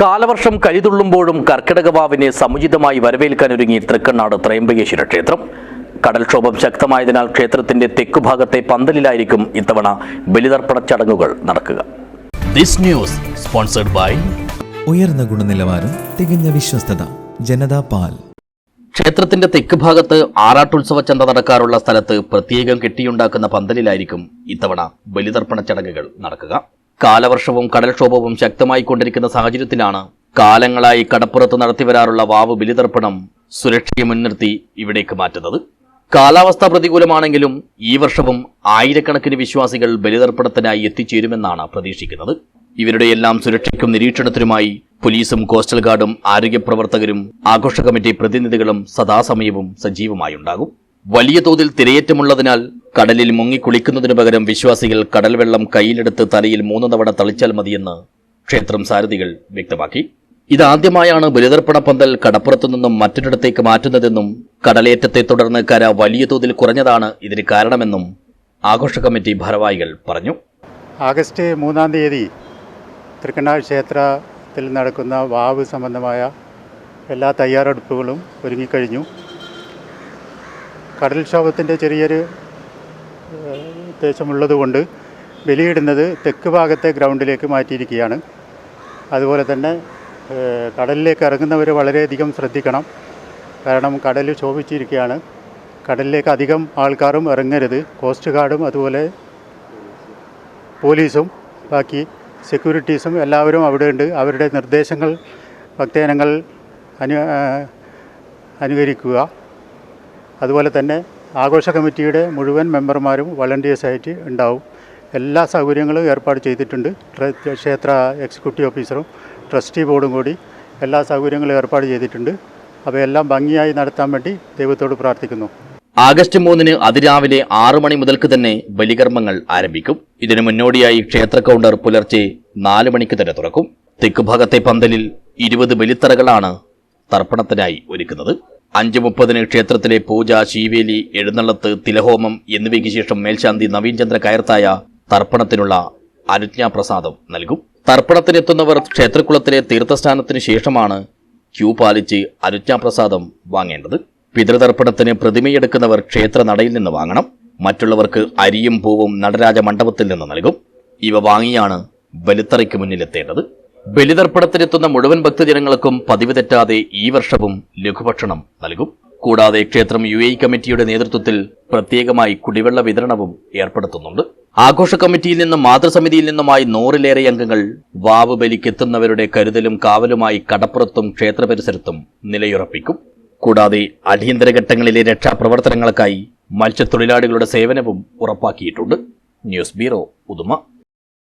കാലവർഷം കരിതുള്ളുമ്പോഴും കർക്കിടകവാവിനെ സമുചിതമായി വരവേൽക്കാൻ ഒരുങ്ങി തൃക്കണ്ണാട് ത്രയംബകേശ്വര ക്ഷേത്രം. കടൽക്ഷോഭം ശക്തമായതിനാൽ ക്ഷേത്രത്തിന്റെ തെക്കുഭാഗത്തെ പന്തലിലായിരിക്കും ഇത്തവണ ബലിതർപ്പണ ചടങ്ങുകൾ നടക്കുക. ദിസ് ന്യൂസ് സ്പോൺസർഡ് ബൈ ഉയർന്ന ഗുണനിലവാരം തികഞ്ഞ വിശ്വസ്തത ജനതാ പാൽ. ക്ഷേത്രത്തിന്റെ തെക്ക് ഭാഗത്ത് ആറാട്ടുത്സവ ചന്ത നടക്കാറുള്ള സ്ഥലത്ത് പ്രത്യേകം കെട്ടിയുണ്ടാക്കുന്ന പന്തലിലായിരിക്കും ഇത്തവണ ബലിതർപ്പണ ചടങ്ങുകൾ നടക്കുക. കാലവർഷവും കടൽക്ഷോഭവും ശക്തമായി കൊണ്ടിരിക്കുന്ന സാഹചര്യത്തിലാണ് കാലങ്ങളായി കടപ്പുറത്ത് നടത്തിവരാറുള്ള വാവ് ബലിതർപ്പണം സുരക്ഷയെ മുൻനിർത്തി ഇവിടേക്ക് മാറ്റുന്നത്. കാലാവസ്ഥ പ്രതികൂലമാണെങ്കിലും ഈ വർഷവും ആയിരക്കണക്കിന് വിശ്വാസികൾ ബലിതർപ്പണത്തിനായി എത്തിച്ചേരുമെന്നാണ് പ്രതീക്ഷിക്കുന്നത്. ഇവരുടെയെല്ലാം സുരക്ഷയ്ക്കും നിരീക്ഷണത്തിനുമായി പോലീസും കോസ്റ്റൽ ഗാർഡും ആരോഗ്യപ്രവർത്തകരും ആഘോഷ കമ്മിറ്റി പ്രതിനിധികളും സദാസമയവും സജീവമായുണ്ടാകും. വലിയ തോതിൽ തിരയേറ്റമുള്ളതിനാൽ കടലിൽ മുങ്ങിക്കുളിക്കുന്നതിനു പകരം വിശ്വാസികൾ കടൽവെള്ളം കയ്യിലെടുത്ത് തലയിൽ മൂന്ന് തവണ തളിച്ചാൽ മതിയെന്ന് ക്ഷേത്രം സാരഥികൾ വ്യക്തമാക്കി. ഇതാദ്യമായാണ് ബലിതർപ്പണ പന്തൽ കടപ്പുറത്തു നിന്നും മറ്റൊരിടത്തേക്ക് മാറ്റുന്നതെന്നും കടലേറ്റത്തെ തുടർന്ന് കര വലിയ തോതിൽ കുറഞ്ഞതാണ് ഇതിന് കാരണമെന്നും ആഘോഷ കമ്മിറ്റി ഭാരവാഹികൾ പറഞ്ഞു. ആഗസ്റ്റ് മൂന്നാം തീയതി തൃക്കണ്ണാട് ക്ഷേത്രത്തിൽ നടക്കുന്ന വാവ് സംബന്ധമായ എല്ലാ തയ്യാറെടുപ്പുകളും ഒരുങ്ങിക്കഴിഞ്ഞു. കടൽക്ഷോഭത്തിന്റെ ചെറിയൊരു ഉദ്ദേശമുള്ളതുകൊണ്ട് ബലിയിടുന്നത് തെക്ക് ഭാഗത്തെ ഗ്രൗണ്ടിലേക്ക് മാറ്റിയിരിക്കുകയാണ്. അതുപോലെ തന്നെ കടലിലേക്ക് ഇറങ്ങുന്നവർ വളരെയധികം ശ്രദ്ധിക്കണം. കാരണം കടൽ ക്ഷോഭിച്ചിരിക്കുകയാണ് കടലിലേക്ക് അധികം ആൾക്കാരും ഇറങ്ങരുത്. കോസ്റ്റ് ഗാർഡും അതുപോലെ പോലീസും ബാക്കി സെക്യൂരിറ്റീസും എല്ലാവരും അവിടെയുണ്ട്. അവരുടെ നിർദ്ദേശങ്ങൾ ഭക്തജനങ്ങൾ അനു അനുകരിക്കുക. അതുപോലെ തന്നെ ആഘോഷ കമ്മിറ്റിയുടെ മുഴുവൻ മെമ്പർമാരും വളണ്ടിയേഴ്സായിട്ട് ഉണ്ടാവും. എല്ലാ സൗകര്യങ്ങളും ഏർപ്പാട് ചെയ്തിട്ടുണ്ട്. ക്ഷേത്ര എക്സിക്യൂട്ടീവ് ഓഫീസറും ട്രസ്റ്റി ബോർഡും കൂടി എല്ലാ സൗകര്യങ്ങളും ഏർപ്പാട് ചെയ്തിട്ടുണ്ട്. അവയെല്ലാം ഭംഗിയായി നടത്താൻ വേണ്ടി ദൈവത്തോട് പ്രാർത്ഥിക്കുന്നു. ആഗസ്റ്റ് മൂന്നിന് അതിരാവിലെ ആറു മണി മുതൽക്ക് തന്നെ ബലികർമ്മങ്ങൾ ആരംഭിക്കും. ഇതിനു മുന്നോടിയായി ക്ഷേത്ര കൗണ്ടർ പുലർച്ചെ നാല് മണിക്ക് തന്നെ തുറക്കും. തെക്കുഭാഗത്തെ പന്തലിൽ ഇരുപത് ബലിത്തറകളാണ് തർപ്പണത്തിനായി ഒരുക്കുന്നത്. അഞ്ച് മുപ്പതിന് ക്ഷേത്രത്തിലെ പൂജ ശീവേലി എഴുന്നള്ളത്ത് തിലഹോമം എന്നിവയ്ക്ക് ശേഷം മേൽശാന്തി നവീൻചന്ദ്ര കയർത്തായ തർപ്പണത്തിനുള്ള അനുജ്ഞാപ്രസാദം നൽകും. തർപ്പണത്തിനെത്തുന്നവർ ക്ഷേത്രക്കുളത്തിലെ തീർത്ഥസ്ഥാനത്തിന് ശേഷമാണ് ക്യൂ പാലിച്ച് അനുജ്ഞാപ്രസാദം വാങ്ങേണ്ടത്. പിതൃതർപ്പണത്തിന് പ്രതിമയെടുക്കുന്നവർ ക്ഷേത്ര നടയിൽ നിന്ന് വാങ്ങണം. മറ്റുള്ളവർക്ക് അരിയും പൂവും നടരാജ മണ്ഡപത്തിൽ നിന്ന് നൽകും. ഇവ വാങ്ങിയാണ് ബലിത്തറയ്ക്ക് മുന്നിലെത്തേണ്ടത്. ബലിതർപ്പണത്തിനെത്തുന്ന മുഴുവൻ ഭക്തജനങ്ങൾക്കും പതിവ് തെറ്റാതെ ഈ വർഷവും ലഘുഭക്ഷണം നൽകും. കൂടാതെ ക്ഷേത്രം യു കമ്മിറ്റിയുടെ നേതൃത്വത്തിൽ പ്രത്യേകമായി കുടിവെള്ള വിതരണവും ഏർപ്പെടുത്തുന്നുണ്ട്. ആഘോഷ കമ്മിറ്റിയിൽ നിന്നും മാതൃസമിതിയിൽ നിന്നുമായി നൂറിലേറെ അംഗങ്ങൾ വാവ് ബലിക്കെത്തുന്നവരുടെ കരുതലും കാവലുമായി കടപ്പുറത്തും ക്ഷേത്ര പരിസരത്തും നിലയുറപ്പിക്കും. കൂടാതെ അടിയന്തര ഘട്ടങ്ങളിലെ രക്ഷാപ്രവർത്തനങ്ങൾക്കായി മത്സ്യത്തൊഴിലാളികളുടെ സേവനവും ഉറപ്പാക്കിയിട്ടുണ്ട്. News bureau Uduma.